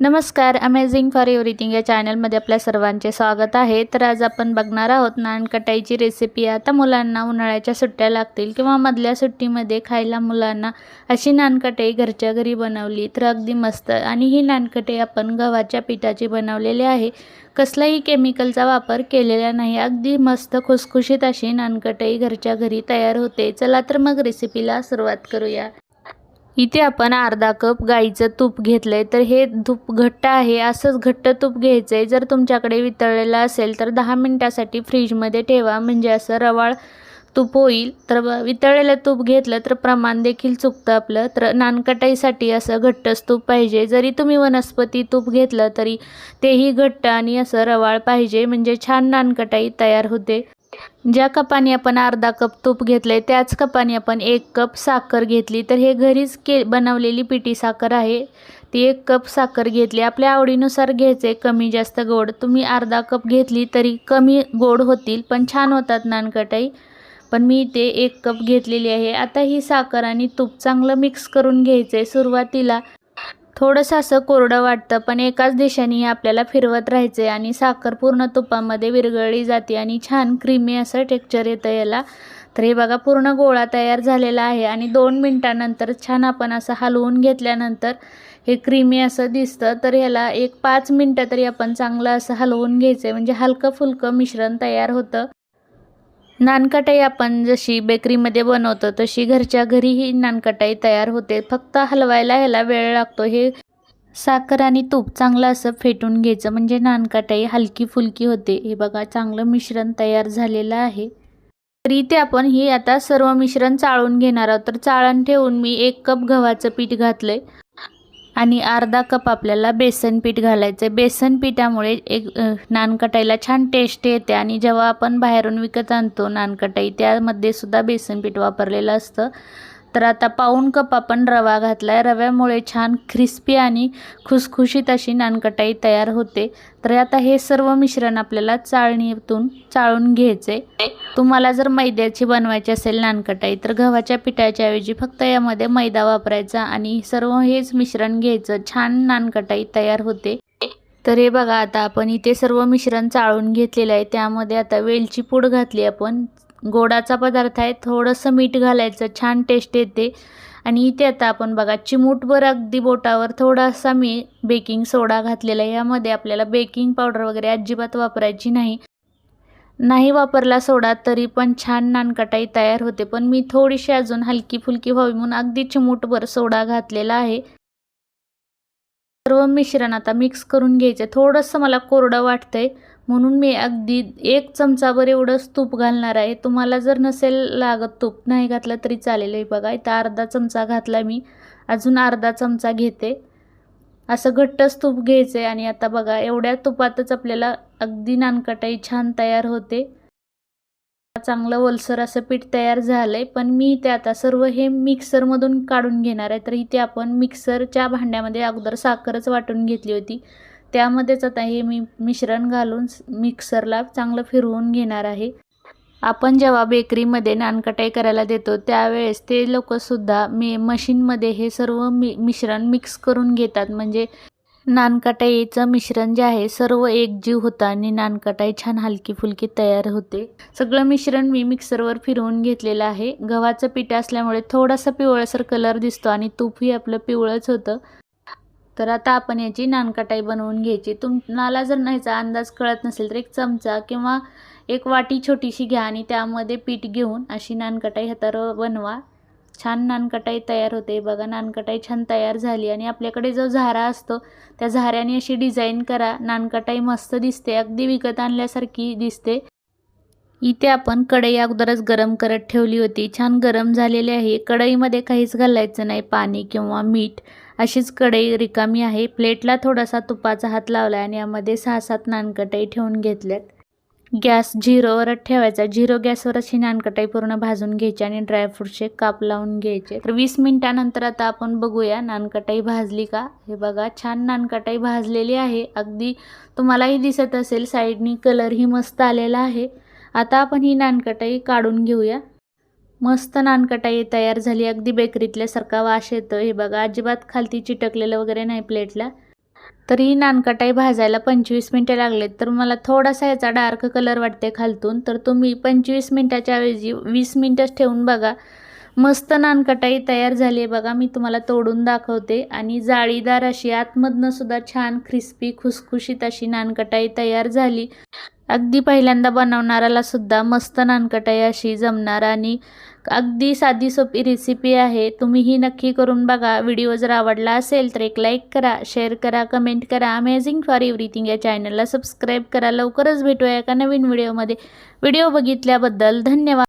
नमस्कार amazing for everything या चॅनलमध्ये आपल्या सर्वांचे स्वागत आहे. तर आज आपण बघणार आहोत नानकटाईची रेसिपी आता मुलांना उन्हाळ्याच्या सुट्ट्या लागतील किंवा मधल्या सुट्टीमध्ये खायला मुलांना अशी नानकटाई घरच्या घरी बनवली तर अगदी मस्त. आणि ही नानकटाई आपण गव्हाच्या पिठाची बनवलेली आहे. कसलाही केमिकलचा वापर केलेला नाही. अगदी मस्त खुसखुशीत अशी नानकटाई घरच्या घरी तयार होते. चला तर मग रेसिपीला सुरुवात करूया. इथे आपण अर्धा कप गाईचं तूप घेतलं आहे तर हे तूप घट्ट आहे असंच घट्ट तूप घ्यायचं आहे जर तुमच्याकडे वितळलेलं असेल तर दहा मिनटासाठी फ्रीजमध्ये ठेवा. म्हणजे असं रवाळ तूप होईल. तर ब- वितळलेलं तूप घेतलं तर प्रमाण देखील चुकतं आपलं. तर नानकटाईसाठी असं घट्टच तूप पाहिजे. जरी तुम्ही वनस्पती तूप घेतलं तरी तेही घट्ट आणि असं रवाळ पाहिजे. म्हणजे छान नानकटाई तयार होते. ज्या कपाने आपण अर्धा कप तूप घेतलं आहे त्याच कपाने आपण एक कप साखर घेतली. तर हे घरीच के बनवलेली पिठी साखर आहे. ती एक कप साखर घेतली. आपल्या आवडीनुसार घ्यायचे कमी जास्त गोड. तुम्ही अर्धा कप घेतली तरी कमी गोड होतील पण छान होतात नानकटाई. पण मी इथे एक कप घेतलेली आहे. आता ही साखर आणि तूप चांगलं मिक्स करून घ्यायचं आहे सुरुवातीला थोडंसं असं कोरडं वाटतं पण एकाच दिशेने आपल्याला फिरवत राहायचं आहे आणि साखर पूर्ण तुपामध्ये विरघळली जाते आणि छान क्रीमी असं टेक्चर येतं याला. तर हे बघा पूर्ण गोळा तयार झालेला आहे आणि दोन मिनटानंतर छान आपण असं हलवून घेतल्यानंतर हे क्रीमी असं दिसतं. तर ह्याला एक पाच मिनटं तरी आपण चांगलं असं हलवून घ्यायचं आहे म्हणजे हलकं फुलकं मिश्रण तयार होतं. नानकटाई आपण जशी बेकरीमध्ये बनवतो तशी घरच्या घरी ही नानकटाई तयार होते. फक्त हलवायला ह्याला वेळ लागतो. हे साखर आणि तूप चांगलं असं फेटून घ्यायचं. म्हणजे नानकटाई हलकी फुलकी होते. हे बघा चांगलं मिश्रण तयार झालेलं आहे. तरी ते आपण ही आता सर्व मिश्रण चाळून घेणार आहोत. तर चाळण ठेवून मी एक कप गव्हाचं पीठ घातलंय. आणि अर्धा कप आपल्याला बेसन पीठ घालायचं आहे बेसन पिठामुळे एक नानकटाईला छान टेस्ट येते आणि जेव्हा आपण बाहेरून विकत आणतो नानकटाई त्यामध्ये सुद्धा बेसन पीठ वापरलेलं असतं. तर आता पाऊण कप आपण रवा घातला आहे रव्यामुळे छान क्रिस्पी आणि खुसखुशीत अशी नानकटाई तयार होते. तर आता हे सर्व मिश्रण आपल्याला चाळणीतून चाळून घ्यायचे. तुम्हाला जर मैद्याची बनवायची असेल नानकटाई तर गव्हाच्या पिठाच्या ऐवजी फक्त यामध्ये मैदा वापरायचा आणि सर्व हेच मिश्रण घ्यायचं. छान नानकटाई तयार होते. तर हे बघा आता आपण इथे सर्व मिश्रण चाळून घेतलेलं आहे. त्यामध्ये आता वेलची पूड घातली आपण. गोडाचा पदार्थ आहे थोडंसं मीठ घालायचं छान टेस्ट येते. आणि इथे आता आपण बघा चिमूटभर अगदी बोटावर थोडासा मी बेकिंग सोडा घातलेला आहे. यामध्ये आपल्याला बेकिंग पावडर वगैरे अजिबात वापरायची नाही. नाही वापरला सोडा तरी पण छान नानकटाई तयार होते. पण मी थोडीशी अजून हलकी फुलकी व्हावी म्हणून अगदी चिमूटभर सोडा घातलेला आहे. सर्व मिश्रण आता मिक्स करून घ्यायचं. थोडंसं मला कोरडं वाटतंय म्हणून मी अगदी एक चमचाभर एवढंच तूप घालणार आहे. तुम्हाला जर नसेल लागत तूप नाही घातलं तरी चालेल. आहे बघा इथं अर्धा चमचा घातला मी. अजून अर्धा चमचा घेते. असं घट्टच तूप घ्यायचं आहे आणि आता बघा एवढ्या तुपातच आपल्याला अगदी नानकटाई छान तयार होते. चांगलं वलसर असं पीठ तयार झालं आहे पण मी ते आता सर्व हे मिक्सरमधून काढून घेणार आहे. तर इथे आपण मिक्सरच्या भांड्यामध्ये अगोदर साखरच वाटून घेतली होती. त्यामध्येच आता हे मी मिश्रण घालून मिक्सरला चांगलं फिरवून घेणार आहे. आपण जेव्हा बेकरीमध्ये नानकटाई करायला देतो त्यावेळेस ते लोकंसुद्धा मी मशीनमध्ये हे सर्व मि मिश्रण मिक्स करून घेतात. म्हणजे नानकटाईचं मिश्रण जे आहे सर्व एकजीव होतं आणि नानकटाई छान हलकी फुलकी तयार होते. सगळं मिश्रण मी मिक्सरवर फिरवून घेतलेलं आहे. गव्हाचं पीठ असल्यामुळे थोडासा पिवळसर कलर दिसतो आणि तूपही आपलं पिवळंच होतं. तर आता आपण याची नानकटाई बनवून घ्यायची. तुम्हाला जर नाहीचा अंदाज कळत नसेल तर एक चमचा किंवा एक वाटी छोटीशी घ्या आणि त्यामध्ये पीठ घेऊन अशी नानकटाई हातावर बनवा. छान नानकटाई तयार होते. बघा नानकटाई छान तयार झाली आणि आपल्याकडे जो झारा असतो त्या झाऱ्याने अशी डिझाईन करा. नानकटाई मस्त दिसते. अगदी विकत आणल्यासारखी दिसते. इथे आपण कढई अगोदरच गरम करत ठेवली होती. छान गरम झालेली आहे. कढईमध्ये काहीच घालायचं नाही. पाणी किंवा मीठ. अशीच कढई रिकामी आहे. प्लेटला थोडासा तुपाचा हात लावला आणि यामध्ये सहा सात नानकटाई ठेवून घेतल्यात. गॅस झिरोवरच ठेवायचा. झिरो गॅसवरच ही नानकटाई पूर्ण भाजून घ्यायची आणि ड्रायफ्रूटचे काप लावून घ्यायचे. तर वीस मिनिटानंतर आता आपण बघूया नानकटाई भाजली का? हे बघा छान नानकटाई भाजलेली आहे. अगदी तुम्हालाही दिसत असेल साईडनी कलरही मस्त आलेला आहे. आता आपण ही नानकटाई काढून घेऊया. मस्त नानकटाई तयार झाली. अगदी बेकरीतल्यासारखा वास येतो. हे बघा अजिबात खालती चिटकलेलं वगैरे नाही प्लेटला. तर ही नानकटाई भाजायला पंचवीस मिनटं लागलेत. तर मला थोडासा याचा डार्क कलर वाटते खालतून. तर तुम्ही पंचवीस मिनटाच्या ऐवजी वीस मिनटंच ठेवून बघा. मस्त नानकटाई तयार झाली आहे बघा. मी तुम्हाला तोडून दाखवते. आणि जाळीदार अशी आतमधनं सुद्धा छान क्रिस्पी खुसखुशीत अशी नानकटाई तयार झाली. अगदी पहिल्यांदा बनवणाऱ्याला सुद्धा मस्त नानकटाई अशी जमणार. आणि अगदी साधी सोपी रेसिपी आहे. तुम्ही ही नक्की करून बघा. व्हिडिओ जर आवडला असेल तर एक लाईक करा शेअर करा कमेंट करा. अमेझिंग फॉर एव्हरीथिंग या चॅनलला सबस्क्राईब करा. लवकरच भेटूया एका नवीन व्हिडिओमध्ये व्हिडिओ बघितल्याबद्दल धन्यवाद.